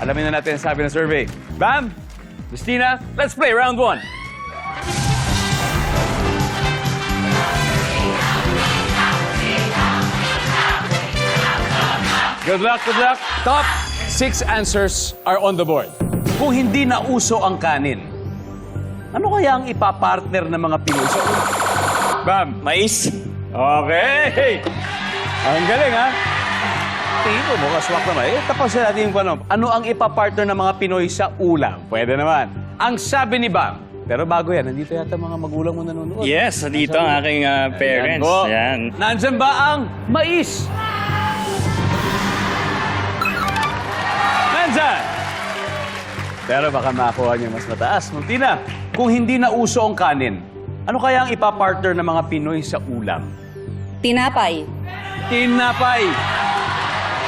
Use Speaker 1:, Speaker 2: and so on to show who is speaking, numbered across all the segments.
Speaker 1: Alamin na natin ang sabi ng survey. Bam! Christina, let's play round one. Good luck, good luck. Top six answers are on the board. Kung hindi na uso ang kanin, ano kaya ang ipapartner ng mga Pinoy sa ulam? Bam!
Speaker 2: Mais.
Speaker 1: Okay! Ang galing, ha? Tingin ko, mukhang swak naman. Eh, tapasin natin yung ano. Ano ang ipapartner ng mga Pinoy sa ulam? Pwede naman. Ang sabi ni Bam, pero bago yan, nandito yata mga magulang mo nanonood.
Speaker 2: Yes, dito ang aking ah, parents.
Speaker 1: po.
Speaker 2: Yan.
Speaker 1: Nandyan ba ang mais? Nandyan! Pero baka makuha niyo mas mataas. Muntina, kung hindi na uso ang kanin, ano kaya ang ipapartner ng mga Pinoy sa ulam?
Speaker 3: Tinapay.
Speaker 1: Tinapay.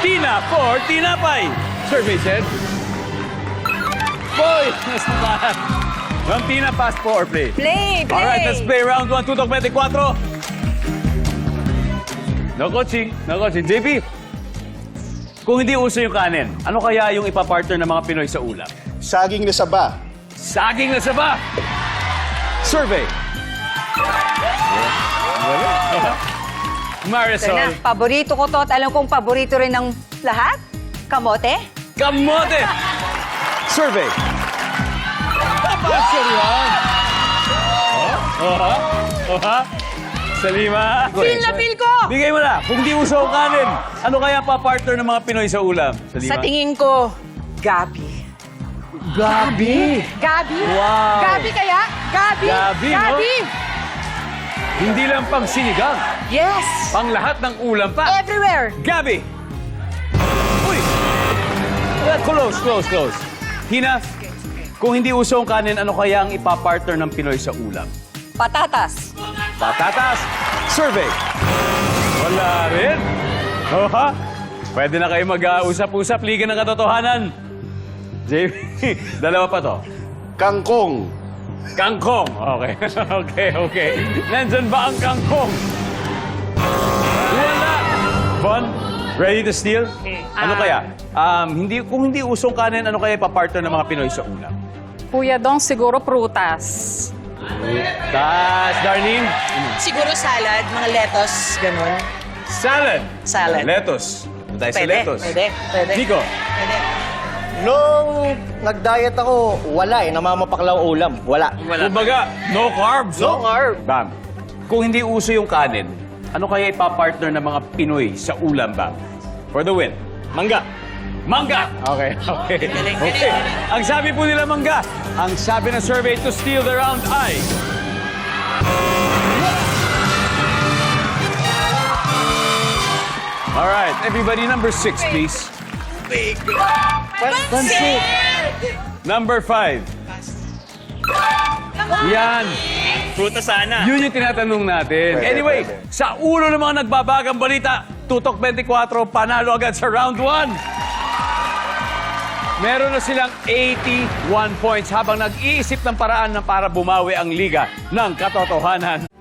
Speaker 1: Tina for tinapay. Survey said. Boy, mas mataas. Ma'am Tina, pass po or play?
Speaker 3: Play, play.
Speaker 1: Alright, let's play round 1, tutok 24. No coaching, no coaching. JP, kung hindi uso yung kanin, ano kaya yung ipapartner ng mga Pinoy sa ulam?
Speaker 4: Saging na saba.
Speaker 1: Saging na saba. Survey.
Speaker 3: Ito
Speaker 1: Marisol.
Speaker 3: na, paborito ko to at alam kong paborito rin ng lahat. Kamote?
Speaker 1: Kamote. Survey. Papasok yan. Oh, oh, ha? Oh, ha? Salima.
Speaker 3: Feel na feel ko!
Speaker 1: Bigay mo na. Kung di uso ang kanin, ano kaya pa partner ng mga Pinoy sa ulam? Salima.
Speaker 3: Sa tingin ko, Gabi.
Speaker 1: Gabi.
Speaker 3: Gabi?
Speaker 1: Wow.
Speaker 3: Gabi kaya? Gabi?
Speaker 1: Gabi, no? Hindi lang pang sinigang,
Speaker 3: Yes!
Speaker 1: pang lahat ng ulam pa.
Speaker 3: Everywhere!
Speaker 1: Gabi! Uy! Close, close, close. Hina, kung hindi uso ang kanin, ano kaya ang ipapartner ng Pinoy sa ulam?
Speaker 3: Patatas.
Speaker 1: Patatas. Survey. Wala rin. Oh, ha? Pwede na kayo mag-usap-usap, liga ng katotohanan. JP, dalawa pa to.
Speaker 4: Kangkong.
Speaker 1: Kangkong. Okay, okay, okay. Nandyan ba ang kangkong? Wala. Bon, ready to steal? Ano kaya? Um, hindi, kung hindi usong kanin, ano kaya ipapartner ng mga Pinoy sa ulam?
Speaker 5: Kuya Dong, siguro prutas.
Speaker 1: Tas, Darlene?
Speaker 6: Siguro salad, mga lettuce, ganun.
Speaker 1: Salad.
Speaker 6: Salad.
Speaker 1: Lettuce. Tayo sa
Speaker 6: Pwede,
Speaker 1: lettuce.
Speaker 6: pwede, pwede.
Speaker 1: Nico?
Speaker 6: Pwede.
Speaker 7: Nung nag-diet ako, wala eh. Namamapaklaw ulam. Wala.
Speaker 1: Kumbaga, no carbs.
Speaker 7: No carb.
Speaker 1: Bam. Kung hindi uso yung kanin, ano kaya ipapartner ng mga Pinoy sa ulam, Bam? For the win.
Speaker 2: Mangga.
Speaker 1: Mangga! Okay, okay. Okay. Ang sabi po nila mangga, ang sabi ng survey to steal the round ay... All right, everybody, number six, please. Number five. Yan.
Speaker 2: Prutas sana.
Speaker 1: Yun yung tinatanong natin. Anyway, sa ulo ng mga nagbabagang balita, Tutok 24, panalo agad sa round 1. Meron na silang 81 points habang nag-iisip ng paraan na para bumawi ang liga ng katotohanan.